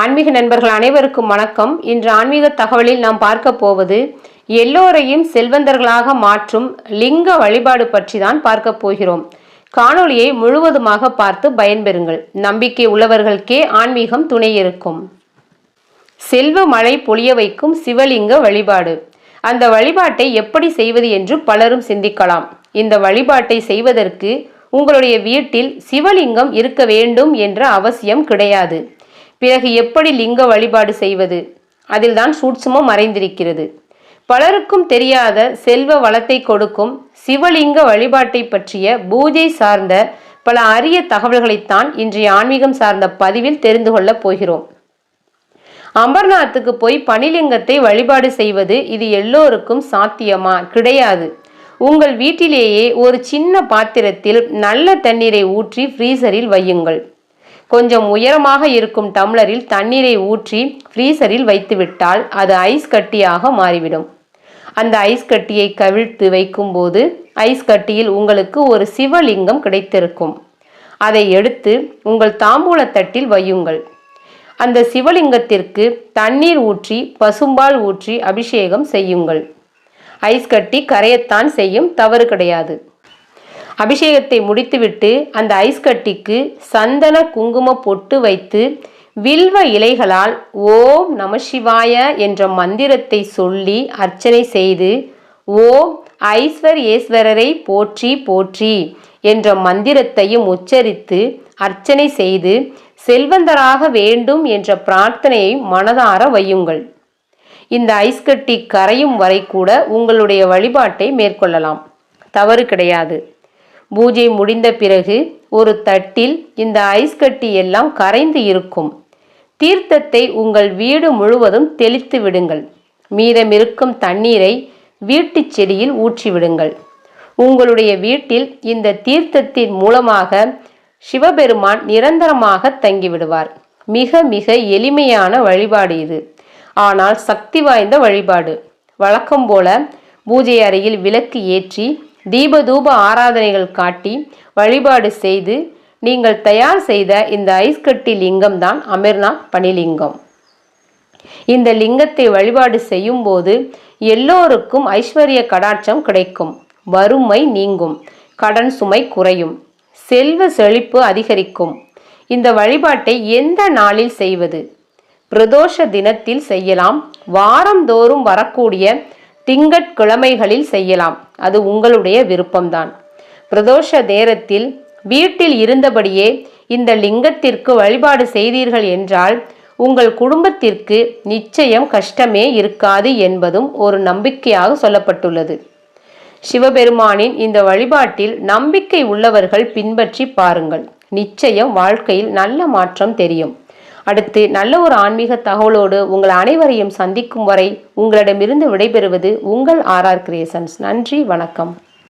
ஆன்மீக நண்பர்கள் அனைவருக்கும் வணக்கம். இன்று ஆன்மீக தகவலில் நாம் பார்க்க போவது எல்லோரையும் செல்வந்தர்களாக மாற்றும் லிங்க வழிபாடு பற்றி தான் பார்க்க போகிறோம். காணொளியை முழுவதுமாக பார்த்து பயன்பெறுங்கள். நம்பிக்கை உள்ளவர்களுக்கே ஆன்மீகம் துணை இருக்கும். செல்வ மழை பொழிய வைக்கும் சிவலிங்க வழிபாடு. அந்த வழிபாட்டை எப்படி செய்வது என்று பலரும் சிந்திக்கலாம். இந்த வழிபாட்டை செய்வதற்கு உங்களுடைய வீட்டில் சிவலிங்கம் இருக்க வேண்டும் என்ற அவசியம் கிடையாது. பிறகு எப்படி லிங்க வழிபாடு செய்வது? அதில்தான் சூட்சுமம் மறைந்திருக்கிறது. பலருக்கும் தெரியாத செல்வ வளத்தை கொடுக்கும் சிவலிங்க வழிபாட்டை பற்றிய பூஜை சார்ந்த பல அரிய தகவல்களைத்தான் இன்றைய ஆன்மீகம் சார்ந்த பதிவில் தெரிந்து கொள்ளப் போகிறோம். அமர்நாத்துக்கு போய் பனிலிங்கத்தை வழிபாடு செய்வது இது எல்லோருக்கும் சாத்தியமா? கிடையாது. உங்கள் வீட்டிலேயே ஒரு சின்ன பாத்திரத்தில் நல்ல தண்ணீரை ஊற்றி ஃப்ரீசரில் வையுங்கள். கொஞ்சம் உயரமாக இருக்கும் டம்ளரில் தண்ணீரை ஊற்றி ஃப்ரீசரில் வைத்துவிட்டால் அது ஐஸ் கட்டியாக மாறிவிடும். அந்த ஐஸ் கட்டியை கவிழ்த்து வைக்கும்போது ஐஸ் கட்டியில் உங்களுக்கு ஒரு சிவலிங்கம் கிடைத்திருக்கும். அதை எடுத்து உங்கள் தாம்பூலத்தட்டில் வையுங்கள். அந்த சிவலிங்கத்திற்கு தண்ணீர் ஊற்றி பசும்பால் ஊற்றி அபிஷேகம் செய்யுங்கள். ஐஸ் கட்டி கரையத்தான் செய்யும் தவறு கிடையாது. அபிஷேகத்தை முடித்துவிட்டு அந்த ஐஸ் கட்டிக்கு சந்தன குங்கும பொட்டு வைத்து வில்வ இலைகளால் ஓம் நமசிவாய என்ற மந்திரத்தை சொல்லி அர்ச்சனை செய்து ஓம் ஐஸ்வர்யேஸ்வரரை போற்றி போற்றி என்ற மந்திரத்தையும் உச்சரித்து அர்ச்சனை செய்து செல்வந்தராக வேண்டும் என்ற பிரார்த்தனையை மனதார வையுங்கள். இந்த ஐஸ்கட்டி கரையும் வரை கூட உங்களுடைய வழிபாட்டை மேற்கொள்ளலாம். தவறு கிடையாது. பூஜை முடிந்த பிறகு ஒரு தட்டில் இந்த ஐஸ் கட்டி எல்லாம் கரைந்து இருக்கும். தீர்த்தத்தை உங்கள் வீடு முழுவதும் தெளித்து விடுங்கள். மீதமிருக்கும் தண்ணீரை வீட்டு செடியில் ஊற்றிவிடுங்கள் உங்களுடைய வீட்டில் இந்த தீர்த்தத்தின் மூலமாக சிவபெருமான் நிரந்தரமாக தங்கிவிடுவார். மிக மிக எளிமையான வழிபாடு இது. ஆனால் சக்தி வாய்ந்த வழிபாடு. வழக்கம் போல பூஜை அறையில் விளக்கு ஏற்றி தீபதூப ஆராதனைகள் காட்டி வழிபாடு செய்து நீங்கள் தயார் செய்த இந்த ஐஸ்கட்டி லிங்கம் தான் அமர்நாத் பனிலிங்கம் இந்த லிங்கத்தை வழிபாடு செய்யும் போது எல்லோருக்கும் ஐஸ்வர்ய கடாட்சம் கிடைக்கும். வறுமை நீங்கும். கடன் சுமை குறையும். செல்வ செழிப்பு அதிகரிக்கும். இந்த வழிபாட்டை எந்த நாளில் செய்வது? பிரதோஷ தினத்தில் செய்யலாம். வாரந்தோறும் வரக்கூடிய திங்கட்கிழமைகளில் செய்யலாம். அது உங்களுடைய விருப்பம்தான். பிரதோஷ நேரத்தில் வீட்டில் இருந்தபடியே இந்த லிங்கத்திற்கு வழிபாடு செய்தீர்கள் என்றால் உங்கள் குடும்பத்திற்கு நிச்சயம் கஷ்டமே இருக்காது என்பதும் ஒரு நம்பிக்கையாக சொல்லப்பட்டுள்ளது. சிவபெருமானின் இந்த வழிபாட்டில் நம்பிக்கை உள்ளவர்கள் பின்பற்றி பாருங்கள். நிச்சயம் வாழ்க்கையில் நல்ல மாற்றம் தெரியும். அடுத்து நல்ல ஒரு ஆன்மீக தகவலோடு உங்கள் அனைவரையும் சந்திக்கும் வரை உங்களிடமிருந்து விடைபெறுவது உங்கள் ஆர்ஆர் கிரியேஷன்ஸ். நன்றி வணக்கம்.